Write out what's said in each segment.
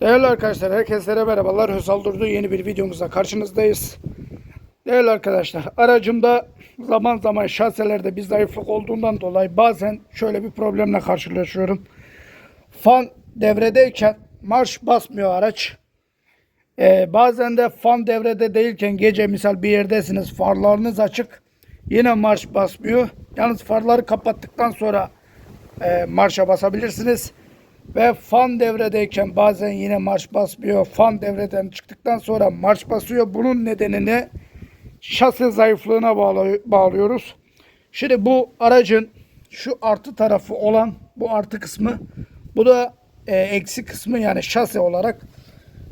Değerli arkadaşlar, herkese merhabalar. Hüsal Durdu yeni bir videomuzda karşınızdayız. Değerli arkadaşlar, aracımda zaman zaman şaselerde bir zayıflık olduğundan dolayı bazen şöyle bir problemle karşılaşıyorum. Fan devredeyken marş basmıyor araç. Ee, bazen de fan devrede değilken gece misal bir yerdesiniz farlarınız açık yine marş basmıyor. Yalnız farları kapattıktan sonra e, marşa basabilirsiniz. Ve fan devredeyken bazen yine marş basmıyor. Fan devreden çıktıktan sonra marş basıyor. Bunun nedenini şase zayıflığına bağlı- bağlıyoruz. Şimdi bu aracın şu artı tarafı olan bu artı kısmı bu da e, eksi kısmı yani şase olarak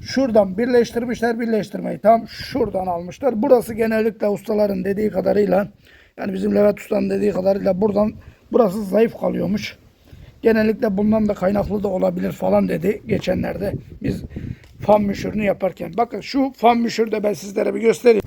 şuradan birleştirmişler birleştirmeyi tam şuradan almışlar. Burası genellikle ustaların dediği kadarıyla yani bizim Levent Usta'nın dediği kadarıyla buradan burası zayıf kalıyormuş. Genellikle bundan da kaynaklı da olabilir falan dedi geçenlerde biz fan müşürünü yaparken. Bakın şu fan müşürü de ben sizlere bir göstereyim.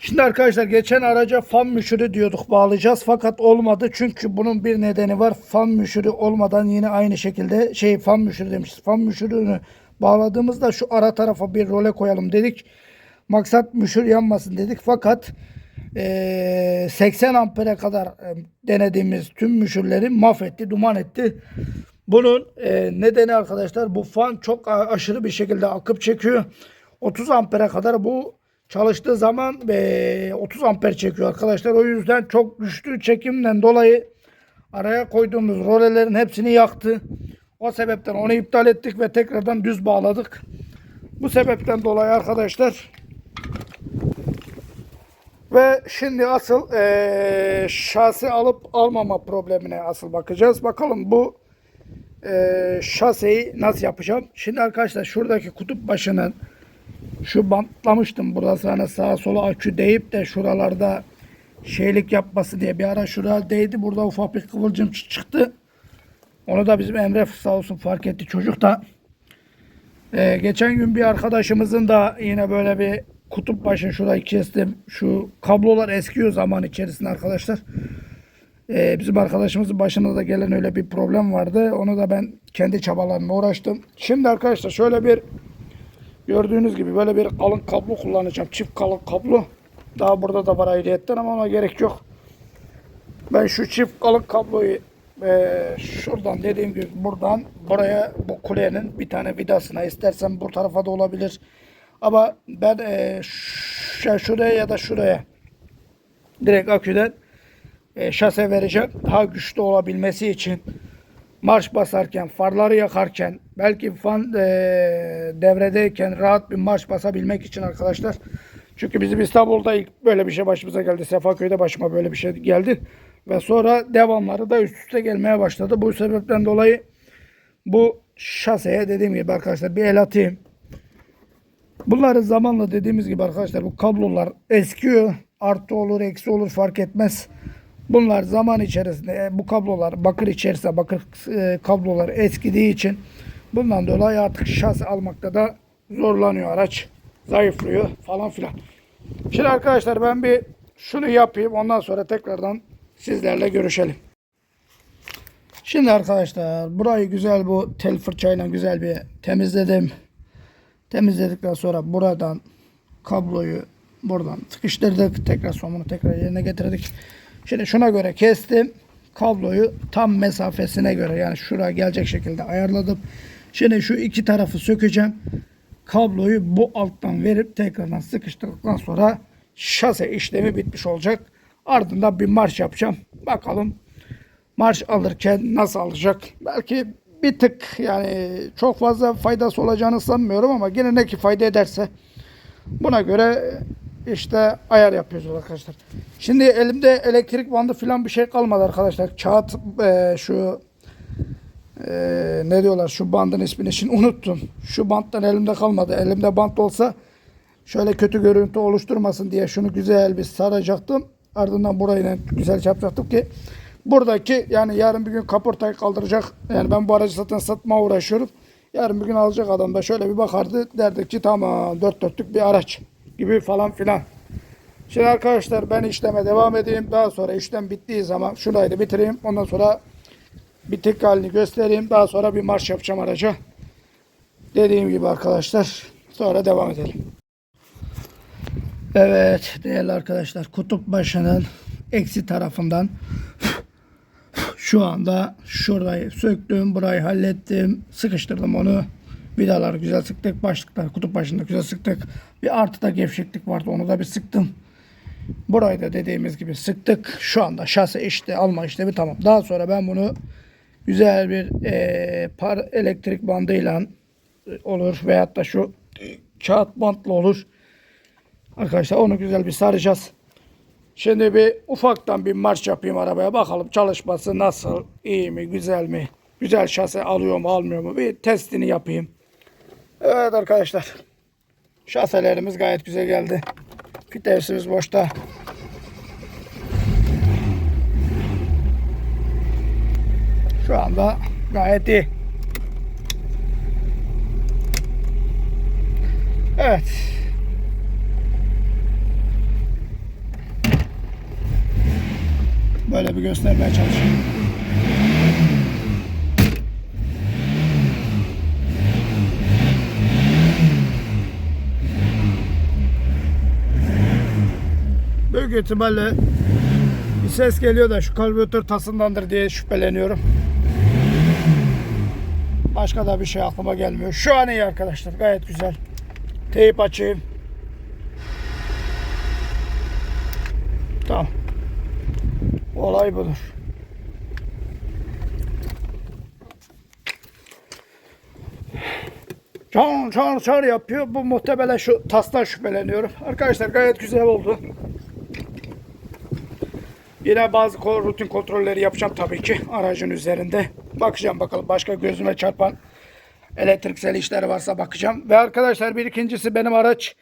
Şimdi arkadaşlar geçen araca fan müşürü diyorduk bağlayacağız fakat olmadı çünkü bunun bir nedeni var. Fan müşürü olmadan yine aynı şekilde şey fan müşürü demişiz. Fan müşürünü bağladığımızda şu ara tarafa bir role koyalım dedik. Maksat müşür yanmasın dedik fakat eee, 80 ampere kadar e, denediğimiz tüm müşürleri mahvetti, duman etti. Bunun e, nedeni arkadaşlar bu fan çok aşırı bir şekilde akıp çekiyor. 30 ampere kadar bu çalıştığı zaman e, 30 amper çekiyor arkadaşlar. O yüzden çok güçlü çekimden dolayı araya koyduğumuz rolelerin hepsini yaktı. O sebepten onu iptal ettik ve tekrardan düz bağladık. Bu sebepten dolayı arkadaşlar ve şimdi asıl eee şase alıp almama problemine asıl bakacağız. Bakalım bu eee şaseyi nasıl yapacağım. Şimdi arkadaşlar şuradaki kutup başının şu bantlamıştım. Burası hani sağa sola akü deyip de şuralarda şeylik yapması diye bir ara şuraya değdi. Burada ufak bir kıvılcım çı- çıktı. Onu da bizim Emre sağ olsun fark etti çocuk da. Ee, geçen gün bir arkadaşımızın da yine böyle bir kutup başı şurayı kestim. Şu kablolar eskiyor zaman içerisinde arkadaşlar. Ee, bizim arkadaşımızın başına da gelen öyle bir problem vardı. Onu da ben kendi çabalarımla uğraştım. Şimdi arkadaşlar şöyle bir gördüğünüz gibi böyle bir kalın kablo kullanacağım. Çift kalın kablo. Daha burada da var ayrıyetten ama ona gerek yok. Ben şu çift kalın kabloyu eee, şuradan dediğim gibi buradan buraya bu kulenin bir tane vidasına istersen bu tarafa da olabilir. Ama ben ş- şuraya ya da şuraya direkt aküden eee, şase vereceğim. Daha güçlü olabilmesi için marş basarken, farları yakarken, belki fan eee, devredeyken rahat bir marş basabilmek için arkadaşlar. Çünkü bizim İstanbul'da ilk böyle bir şey başımıza geldi. Sefaköy'de başıma böyle bir şey geldi. Ve sonra devamları da üst üste gelmeye başladı. Bu sebepten dolayı bu şaseye dediğim gibi arkadaşlar bir el atayım. Bunları zamanla dediğimiz gibi arkadaşlar bu kablolar eskiyor. Artı olur, eksi olur fark etmez. Bunlar zaman içerisinde e, bu kablolar bakır içerisinde bakır e, kablolar eskidiği için bundan dolayı artık şase almakta da zorlanıyor araç. Zayıflıyor falan filan. Şimdi arkadaşlar ben bir şunu yapayım ondan sonra tekrardan sizlerle görüşelim. Şimdi arkadaşlar burayı güzel bu tel fırçayla güzel bir temizledim. Temizledikten sonra buradan kabloyu buradan sıkıştırdık. Tekrar somunu tekrar yerine getirdik. Şimdi şuna göre kestim. Kabloyu tam mesafesine göre yani şuraya gelecek şekilde ayarladım. Şimdi şu iki tarafı sökeceğim. Kabloyu bu alttan verip tekrardan sıkıştırdıktan sonra şase işlemi bitmiş olacak. Ardından bir marş yapacağım. Bakalım marş alırken nasıl alacak? Belki bir tık yani çok fazla faydası olacağını sanmıyorum ama gene ne ki fayda ederse buna göre işte ayar yapıyoruz arkadaşlar. Şimdi elimde elektrik bandı falan bir şey kalmadı arkadaşlar. Kağıt e, şu e, ne diyorlar şu bandın ismini şimdi unuttum. Şu banttan elimde kalmadı. Elimde bant olsa şöyle kötü görüntü oluşturmasın diye şunu güzel bir saracaktım. Ardından burayı güzel yapacaktım ki buradaki yani yarın bir gün kaportayı kaldıracak. Yani ben bu aracı zaten satma uğraşıyorum. Yarın bir gün alacak adam da şöyle bir bakardı. Derdi ki tamam dört dörtlük bir araç gibi falan filan. Şimdi arkadaşlar ben işleme devam edeyim. Daha sonra işlem bittiği zaman şurayı da bitireyim. Ondan sonra bir tek halini göstereyim. Daha sonra bir marş yapacağım araca. Dediğim gibi arkadaşlar sonra devam edelim. Evet değerli arkadaşlar kutup başının eksi tarafından şu anda şurayı söktüm burayı hallettim sıkıştırdım onu. Vidaları güzel sıktık başlıkları kutup başında güzel sıktık. Bir artıda gevşeklik vardı onu da bir sıktım. Burayı da dediğimiz gibi sıktık. Şu anda şase işte alma işlemi tamam. Daha sonra ben bunu güzel bir eee, par elektrik bandıyla olur veyahut da şu kağıt bantla olur. Arkadaşlar onu güzel bir saracağız. Şimdi bir ufaktan bir marş yapayım arabaya. Bakalım çalışması nasıl, iyi mi, güzel mi? Güzel şase alıyor mu, almıyor mu? Bir testini yapayım. Evet arkadaşlar. Şaselerimiz gayet güzel geldi. Fitesimiz boşta. Şu anda gayet iyi. Evet. Böyle bir göstermeye çalışayım. Büyük ihtimalle bir ses geliyor da şu karbüratör tasındandır diye şüpheleniyorum. Başka da bir şey aklıma gelmiyor. Şu an iyi arkadaşlar. Gayet güzel. Teyip açayım. Tamam. Olay budur. Çar çar çar yapıyor. Bu muhtemelen şu tastan şüpheleniyorum. Arkadaşlar gayet güzel oldu. Yine bazı rutin kontrolleri yapacağım tabii ki aracın üzerinde. Bakacağım bakalım başka gözüme çarpan elektriksel işler varsa bakacağım. Ve arkadaşlar bir ikincisi benim araç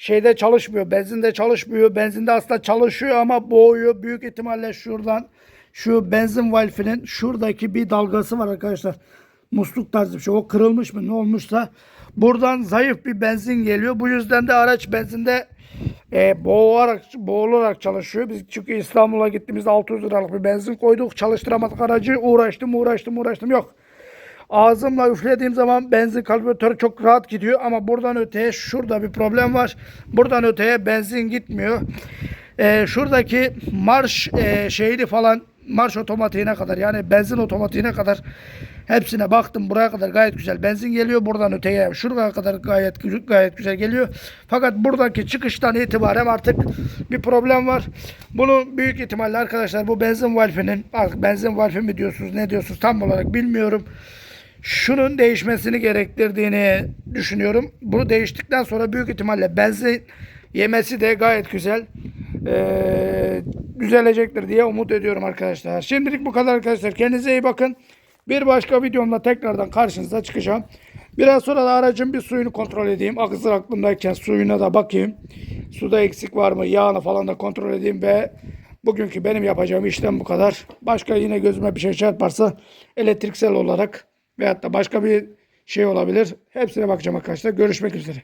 şeyde çalışmıyor. Benzinde çalışmıyor. Benzinde aslında çalışıyor ama boğuyor. Büyük ihtimalle şuradan şu benzin valfinin şuradaki bir dalgası var arkadaşlar. Musluk tarzı bir şey. O kırılmış mı ne olmuşsa buradan zayıf bir benzin geliyor. Bu yüzden de araç benzinde e, boğularak, boğularak çalışıyor. Biz çünkü İstanbul'a gittiğimizde 600 liralık bir benzin koyduk. Çalıştıramadık aracı. Uğraştım uğraştım uğraştım. Yok. Ağzımla üflediğim zaman benzin karbüratörü çok rahat gidiyor ama buradan öteye şurada bir problem var. Buradan öteye benzin gitmiyor. Ee, şuradaki marş e, şeydi falan marş otomatiğine kadar yani benzin otomatiğine kadar hepsine baktım. Buraya kadar gayet güzel benzin geliyor. Buradan öteye şuraya kadar gayet gayet güzel geliyor. Fakat buradaki çıkıştan itibaren artık bir problem var. Bunu büyük ihtimalle arkadaşlar bu benzin valfinin artık benzin valfi mi diyorsunuz ne diyorsunuz tam olarak bilmiyorum şunun değişmesini gerektirdiğini düşünüyorum. Bunu değiştikten sonra büyük ihtimalle benzin yemesi de gayet güzel. Ee, düzelecektir diye umut ediyorum arkadaşlar. Şimdilik bu kadar arkadaşlar. Kendinize iyi bakın. Bir başka videomda tekrardan karşınıza çıkacağım. Biraz sonra da aracın bir suyunu kontrol edeyim. Akısır aklımdayken suyuna da bakayım. Suda eksik var mı? Yağını falan da kontrol edeyim ve bugünkü benim yapacağım işlem bu kadar. Başka yine gözüme bir şey çarparsa elektriksel olarak veyahut da başka bir şey olabilir. Hepsine bakacağım arkadaşlar. Görüşmek üzere.